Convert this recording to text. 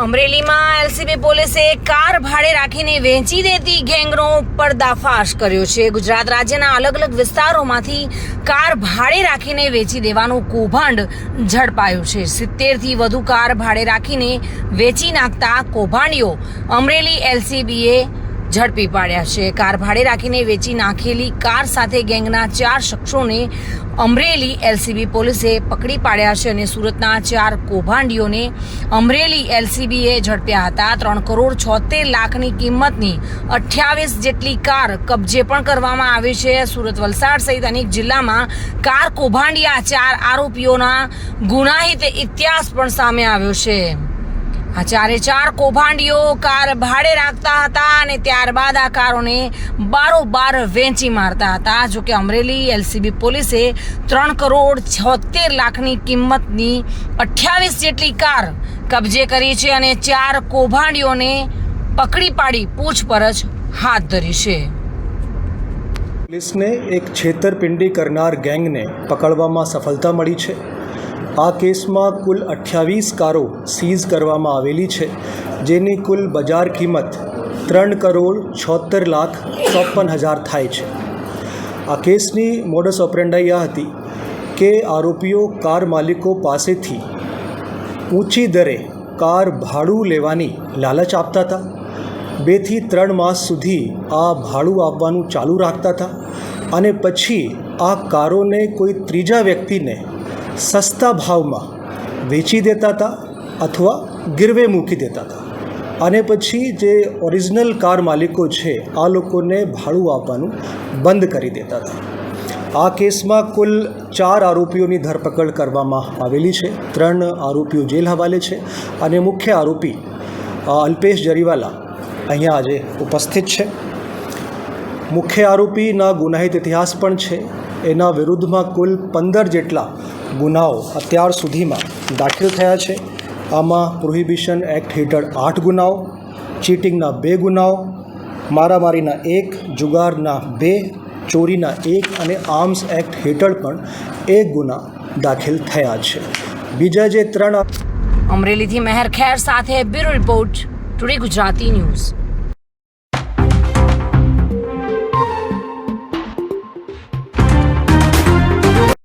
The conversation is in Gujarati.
અમરેલીમાં એલસીબી પોલીસે કાર ભાડે રાખીને વેચી દેતી ગેંગનો પર્દાફાશ કર્યો છે. ગુજરાત રાજ્યના અલગ અલગ વિસ્તારોમાંથી કાર ભાડે રાખીને વેચી દેવાનું કૌભાંડ ઝડપાયું છે. સિત્તેરથી વધુ કાર ભાડે રાખીને વેચી નાખતા કૌભાંડીઓ અમરેલી એલસીબીએ ઝડપી પાડ્યા છે. કાર ભાડે રાખીને વેચી નાખેલી કાર સાથે ગેંગના ચાર શખ્સોને અમરેલી એલસીબી પોલીસે પકડી પાડ્યા છે અને સુરતના ચાર કૌભાંડીઓને અમરેલી એલસીબીએ ઝડપ્યા હતા. ત્રણ કરોડ છોતેર લાખની કિંમતની અઠ્યાવીસ જેટલી કાર કબજે પણ કરવામાં આવી છે. સુરત વલસાડ સહિત અનેક જિલ્લામાં કાર કૌભાંડિયા ચાર આરોપીઓના ગુનાહિત ઇતિહાસ પણ સામે આવ્યો છે. આ ચારે ચાર કૌભાંડીઓ કાર ભાડે રાખતા હતા અને ત્યારબાદ આ કારોને બારોબાર વેચી મારતા હતા. જો કે અમરેલી એલસીબી પોલીસે ત્રણ કરોડ છોતેર લાખની કિંમતની અઠ્યાવીસ જેટલી કાર કબજે કરી છે અને ચાર કૌભાંડીઓને પકડી પાડી પૂછપરછ હાથ ધરી છે. પોલીસને એક છેતરપિંડી કરનાર ગેંગને પકડવામાં સફળતા મળી છે. આ કેસમાં કુલ અઠ્યાવીસ કારો સીઝ કરવામાં આવેલી છે, જેની કુલ બજાર કિંમત ત્રણ કરોડ છોતેર લાખ ચોપન હજાર થાય છે. આ કેસની મોડસ ઓપરેન્ડાઈ આ હતી કે આરોપીઓ કાર માલિકો પાસેથી ઊંચી દરે કાર ભાડું લેવાની લાલચ આપતા હતા. બેથી ત્રણ માસ સુધી આ ભાડું આપવાનું ચાલુ રાખતા હતા અને પછી આ કારોને કોઈ ત્રીજા વ્યક્તિને સસ્તા ભાવમાં વેચી દેતા હતા અથવા ગીરવે મૂકી દેતા હતા. અને પછી જે ઓરિજિનલ કાર માલિકો છે, આ લોકોને ભાડું આપવાનું બંધ કરી દેતા હતા. આ કેસમાં કુલ ચાર આરોપીઓની ધરપકડ કરવામાં આવેલી છે. ત્રણ આરોપીઓ જેલ હવાલે છે અને મુખ્ય આરોપી અલ્પેશ જરીવાલા અહીંયા આજે ઉપસ્થિત છે. મુખ્ય આરોપીના ગુનાહિત ઇતિહાસ પણ છે. એના વિરુદ્ધમાં કુલ પંદર જેટલા ગુનાઓ અત્યાર સુધીમાં દાખલ થયા છે. આમાં પ્રોહિબિશન એક્ટ હેઠળ આઠ ગુનાઓ, ચીટિંગના બે ગુનાઓ, મારામારીના એક, જુગારના બે, ચોરીના એક અને આર્મ્સ એક્ટ હેઠળ પણ એક ગુના દાખલ થયા છે. બીજા જે ત્રણ અમરેલીથી મહેર ખેર સાથે bureau report, today Gujarati news.